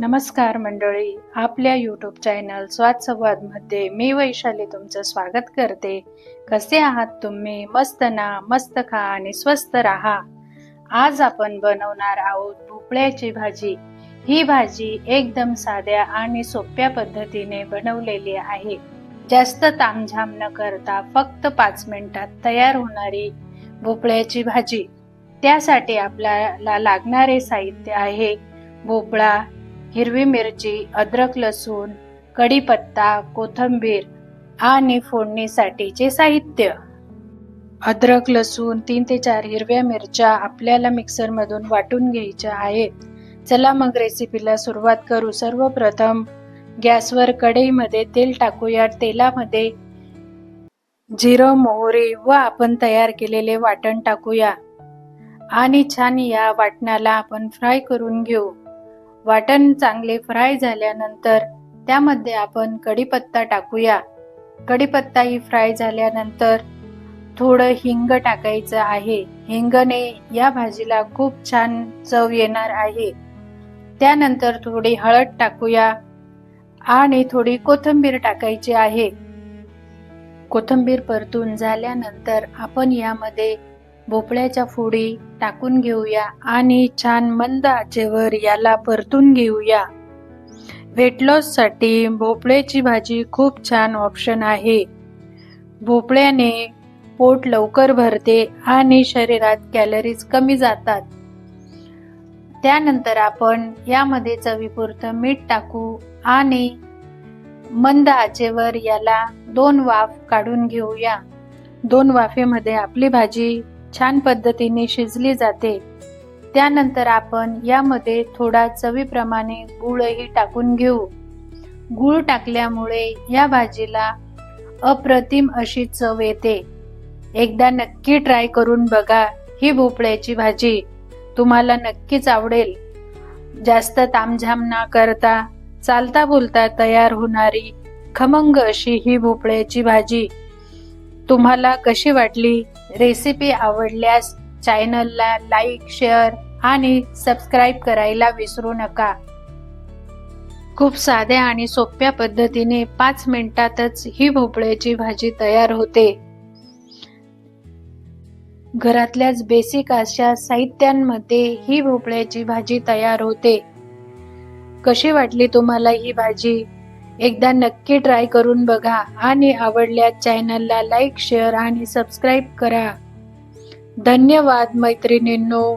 नमस्कार मंडळी आपल्या यूट्यूब चॅनल स्वाद संवादमध्ये मी वैशाली तुमचं स्वागत करते. कसे आहात तुम्ही? मस्त ना? मस्त खा आणि स्वस्त राहा. आज आपण बनवणार आहोत भोपळ्याची भाजी. ही भाजी एकदम साध्या आणि सोप्या पद्धतीने बनवलेली आहे. जास्त तामझाम न करता फक्त पाच मिनिटात तयार होणारी भोपळ्याची भाजी. त्यासाठी आपल्याला लागणारे साहित्य आहे भोपळा हिरवी मिरची अद्रक लसूण कढीपत्ता कोथंबीर आणि फोडणीसाठीचे साहित्य. अद्रक लसूण तीन ते चार हिरव्या मिरच्या आपल्याला मिक्सरमधून वाटून घ्यायच्या आहेत. चला मग रेसिपीला सुरुवात करू. सर्वप्रथम गॅसवर कढईमध्ये तेल टाकूया. तेलामध्ये जिरं मोहरी व आपण तयार केलेले वाटण टाकूया. आणि छान या वाटणाला आपण फ्राय करून घेऊ. वाटण चांगले फ्राय झाल्यानंतर त्यामध्ये आपण कढीपत्ता टाकूया. कढीपत्ता ही फ्राय झाल्यानंतर थोडं हिंग टाकायचं आहे. हिंगने या भाजीला खूप छान चव येणार आहे. त्यानंतर थोडी हळद टाकूया आणि थोडी कोथिंबीर टाकायची आहे. कोथिंबीर परतून झाल्यानंतर आपण यामध्ये भोपळ्याच्या फोडी टाकून घेऊया आणि छान मंद आचेवर याला परतून घेऊया. वेट भोपळ्याची भाजी खूप छान ऑप्शन आहे. भोपळ्याने पोट लवकर भरते आणि शरीरात कॅलरीज कमी जातात. त्यानंतर आपण यामध्ये चवीपुरतं मीठ टाकू आणि मंद आचेवर याला दोन वाफ काढून घेऊया. दोन वाफेमध्ये आपली भाजी छान पद्धतीने शिजली जाते. त्यानंतर आपण यामध्ये थोडा चवीप्रमाणे गुळही टाकून घेऊ. गुळ टाकल्यामुळे या भाजीला अप्रतिम अशी चव येते. एकदा नक्की ट्राय करून बघा ही भोपळ्याची भाजी. तुम्हाला नक्कीच आवडेल. जास्त तामझाम न करता चालता बोलता तयार होणारी खमंग अशी ही भोपळ्याची भाजी. तुम्हाला कशी वाटली? रेसिपी आवडल्यास चॅनलला लाईक शेअर आणि सबस्क्राईब करायला विसरू नका. खूप साध्या आणि सोप्या पद्धतीने पाच मिनिटातच ही भोपळ्याची भाजी तयार होते. घरातल्याच बेसिक अशा साहित्यांमध्ये ही भोपळ्याची भाजी तयार होते. कशी वाटली तुम्हाला ही भाजी? एकदा नक्की ट्राय करून बघा आणि आवडल्यास चॅनलला लाईक शेअर आणि सबस्क्राईब करा. धन्यवाद मैत्रिणींनो.